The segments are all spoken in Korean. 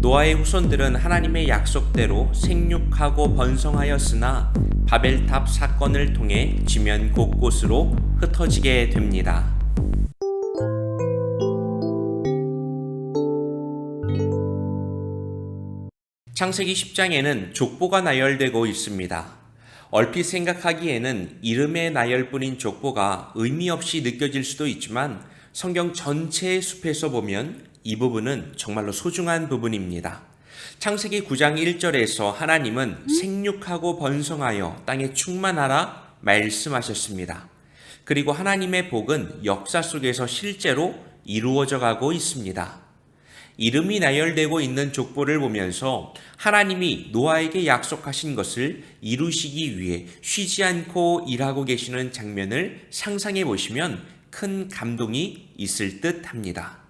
노아의 후손들은 하나님의 약속대로 생육하고 번성하였으나 바벨탑 사건을 통해 지면 곳곳으로 흩어지게 됩니다. 창세기 10장에는 족보가 나열되고 있습니다. 얼핏 생각하기에는 이름의 나열뿐인 족보가 의미 없이 느껴질 수도 있지만 성경 전체의 숲에서 보면 이 부분은 정말로 소중한 부분입니다. 창세기 9장 1절에서 하나님은 생육하고 번성하여 땅에 충만하라 말씀하셨습니다. 그리고 하나님의 복은 역사 속에서 실제로 이루어져 가고 있습니다. 이름이 나열되고 있는 족보를 보면서 하나님이 노아에게 약속하신 것을 이루시기 위해 쉬지 않고 일하고 계시는 장면을 상상해 보시면 큰 감동이 있을 듯 합니다.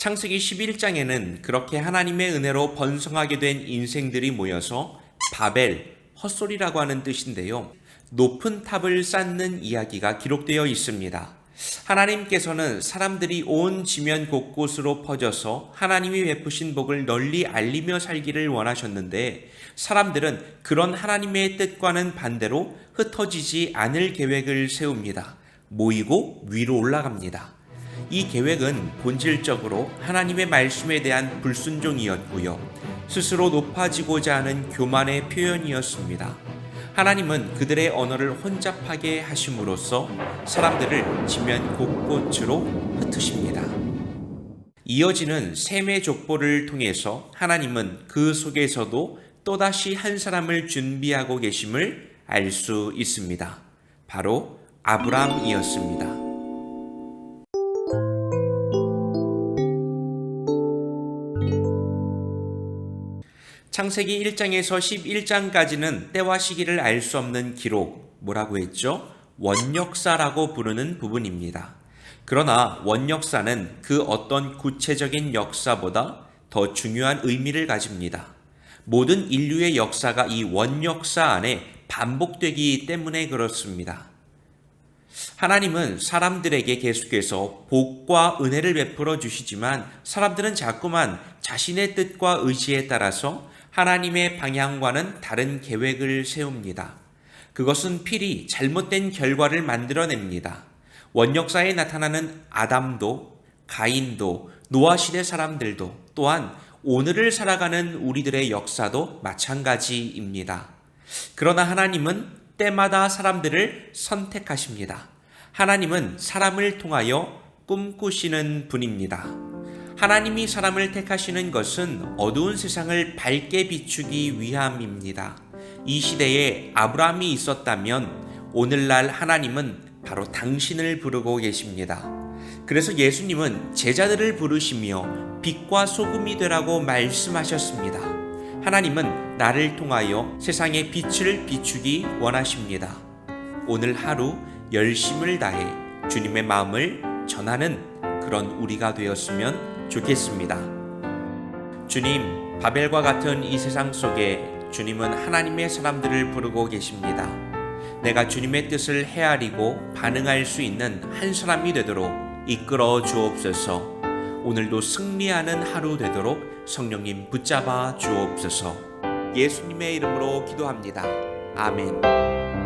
창세기 11장에는 그렇게 하나님의 은혜로 번성하게 된 인생들이 모여서 바벨, 헛소리라고 하는 뜻인데요. 높은 탑을 쌓는 이야기가 기록되어 있습니다. 하나님께서는 사람들이 온 지면 곳곳으로 퍼져서 하나님이 베푸신 복을 널리 알리며 살기를 원하셨는데 사람들은 그런 하나님의 뜻과는 반대로 흩어지지 않을 계획을 세웁니다. 모이고 위로 올라갑니다. 이 계획은 본질적으로 하나님의 말씀에 대한 불순종이었고요. 스스로 높아지고자 하는 교만의 표현이었습니다. 하나님은 그들의 언어를 혼잡하게 하심으로써 사람들을 지면 곳곳으로 흩으십니다. 이어지는 셈의 족보를 통해서 하나님은 그 속에서도 또다시 한 사람을 준비하고 계심을 알 수 있습니다. 바로 아브람이었습니다. 창세기 1장에서 11장까지는 때와 시기를 알 수 없는 기록, 뭐라고 했죠? 원역사라고 부르는 부분입니다. 그러나 원역사는 그 어떤 구체적인 역사보다 더 중요한 의미를 가집니다. 모든 인류의 역사가 이 원역사 안에 반복되기 때문에 그렇습니다. 하나님은 사람들에게 계속해서 복과 은혜를 베풀어 주시지만 사람들은 자꾸만 자신의 뜻과 의지에 따라서 하나님의 방향과는 다른 계획을 세웁니다. 그것은 필히 잘못된 결과를 만들어냅니다. 원역사에 나타나는 아담도, 가인도, 노아 시대 사람들도 또한 오늘을 살아가는 우리들의 역사도 마찬가지입니다. 그러나 하나님은 때마다 사람들을 선택하십니다. 하나님은 사람을 통하여 꿈꾸시는 분입니다. 하나님이 사람을 택하시는 것은 어두운 세상을 밝게 비추기 위함입니다. 이 시대에 아브라함이 있었다면 오늘날 하나님은 바로 당신을 부르고 계십니다. 그래서 예수님은 제자들을 부르시며 빛과 소금이 되라고 말씀하셨습니다. 하나님은 나를 통하여 세상의 빛을 비추기 원하십니다. 오늘 하루 열심을 다해 주님의 마음을 전하는 그런 우리가 되었으면 좋겠습니다. 주님, 바벨과 같은 이 세상 속에 주님은 하나님의 사람들을 부르고 계십니다. 내가 주님의 뜻을 헤아리고 반응할 수 있는 한 사람이 되도록 이끌어 주옵소서. 오늘도 승리하는 하루 되도록 성령님 붙잡아 주옵소서. 예수님의 이름으로 기도합니다. 아멘.